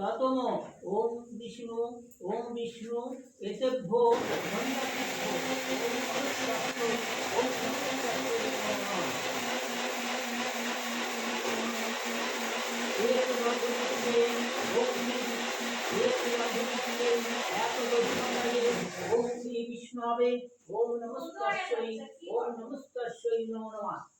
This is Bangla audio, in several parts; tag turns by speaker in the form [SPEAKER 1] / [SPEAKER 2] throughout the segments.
[SPEAKER 1] ততম ওম বিষ্ণু ওম বিষ্ণু এতেভ্য মন্দাকৃষ্ণ ওম শ্রী বিষ্ণবে ওম নমস্কারশ্বৈ ওম নমস্কারশ্বৈ নমো নমঃ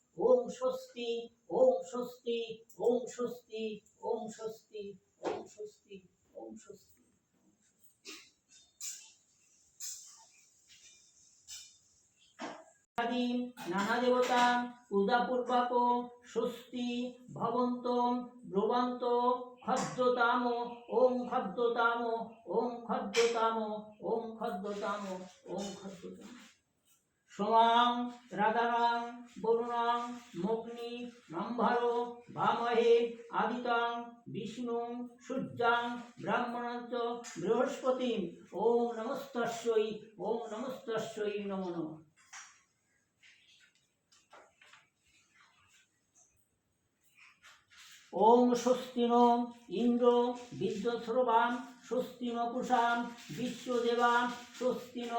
[SPEAKER 1] ওম স্বস্তি ওম স্বস্তি ওম স্বস্তি ওম স্বস্তি ওম স্বস্তি ওম স্বস্তি নানা দেবতা স্বস্তি ভবন্ত খদ্যতাম, ওম খদ্যতাম ওম খদ্যতাম ওম খদ্যতাম ওম খদ্যতাম। সোমাং রাধারাং বরুণাং, মগ্নি নম্ভর ভামহে আদিতাং, বিষ্ণু, সূর্যাং, ব্রাহ্মণাঞ্চ বৃহস্পতি ওম নমস্তস্যই ওম নমস্তস্যই নম নমঃ। ওম স্বস্তি ন ইন্দ্র বিদ্যশ্রবান স্বস্তি ন পুষান বিশ্বদেবান স্বস্তি ন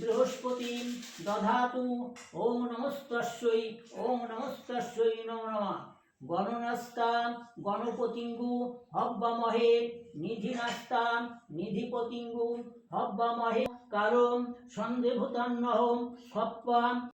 [SPEAKER 1] বৃহস্পতি দধাতু। ওম নমস্তস্যৈ ওম নমস্তস্যৈ নমো গণনাস্তান, গণপতিঙ্গু, হব্বামহে। নিধিনাস্তান, নিধিপতিঙ্গু, হব্বামহে। কারম সন্দেভূতান্নহম খপ্পাম